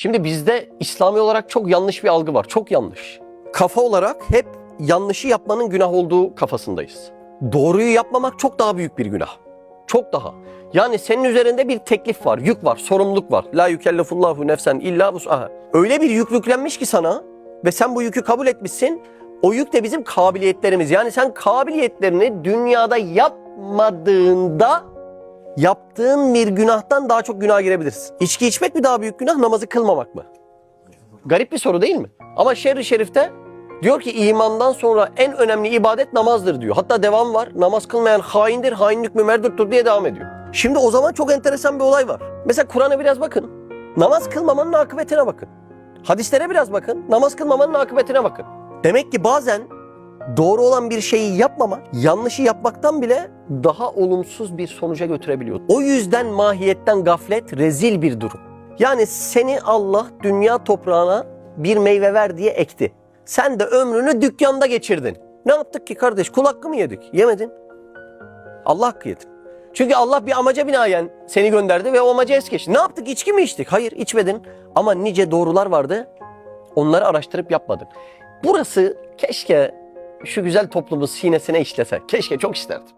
Şimdi bizde İslami olarak çok yanlış bir algı var. Çok yanlış. Kafa olarak hep yanlışı yapmanın günah olduğu kafasındayız. Doğruyu yapmamak çok daha büyük bir günah. Çok daha. Yani senin üzerinde bir teklif var, yük var, sorumluluk var. La yükellefullahu nefsen illa vus'aha. Öyle bir yük yüklenmiş ki sana ve sen bu yükü kabul etmişsin. O yük de bizim kabiliyetlerimiz. Yani sen kabiliyetlerini dünyada yapmadığında yaptığın bir günahtan daha çok günah girebilirsin. İçki içmek mi daha büyük günah, namazı kılmamak mı? Garip bir soru değil mi? Ama şerri şerifte diyor ki imandan sonra en önemli ibadet namazdır diyor. Hatta devam var. Namaz kılmayan haindir, hainlik mümerduttur diye devam ediyor. Şimdi o zaman çok enteresan bir olay var. Mesela Kur'an'a biraz bakın. Namaz kılmamanın akıbetine bakın. Hadislere biraz bakın. Namaz kılmamanın akıbetine bakın. Demek ki bazen doğru olan bir şeyi yapmama, yanlışı yapmaktan bile daha olumsuz bir sonuca götürebiliyor. O yüzden mahiyetten gaflet rezil bir durum. Yani seni Allah dünya toprağına bir meyve ver diye ekti. Sen de ömrünü dükkanda geçirdin. Ne yaptık ki kardeş? Kul hakkı mı yedik? Yemedin. Allah hakkı yedin. Çünkü Allah bir amaca binaen seni gönderdi ve o amaca es geçti. Ne yaptık? İçki mi içtik? Hayır içmedin. Ama nice doğrular vardı. Onları araştırıp yapmadın. Burası keşke şu güzel toplumu sinesine işlese. Keşke çok isterdim.